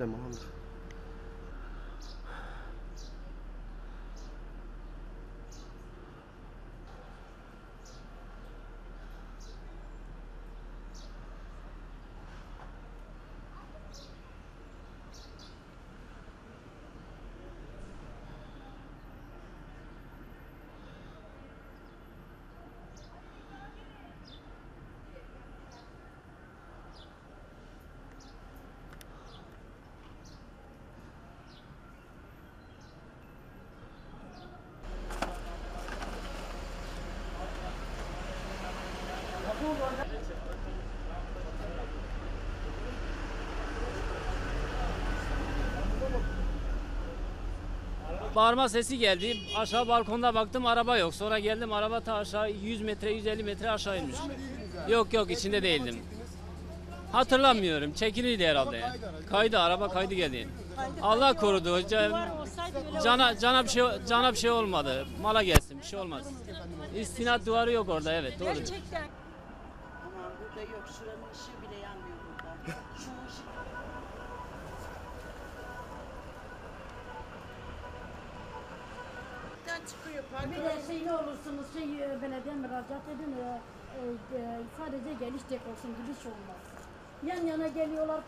怎么了？Bağırma sesi geldi. Aşağı balkonda baktım araba yok. Sonra geldim araba ta aşağı 100 metre 150 metre aşağı inmiş. Yok yok içinde değildim. Hatırlamıyorum. Çekiliydi herhalde. Kaydı araba kaydı geldi. Allah korudu. Can- Cana cana bir şey cana bir şey olmadı. Mala gelsin bir şey olmaz. İstinat duvarı yok orada evet doğru. Gerçekten. Burada yok. Şuranın ışığı bile yanmıyor burada. Şu ışık. Çıkıyor. Bir de şey ne olursunuz şey e, belediye müracaat edin e, e, e, sadece geliş tek olsun gidiş olmaz. Yan yana geliyorlar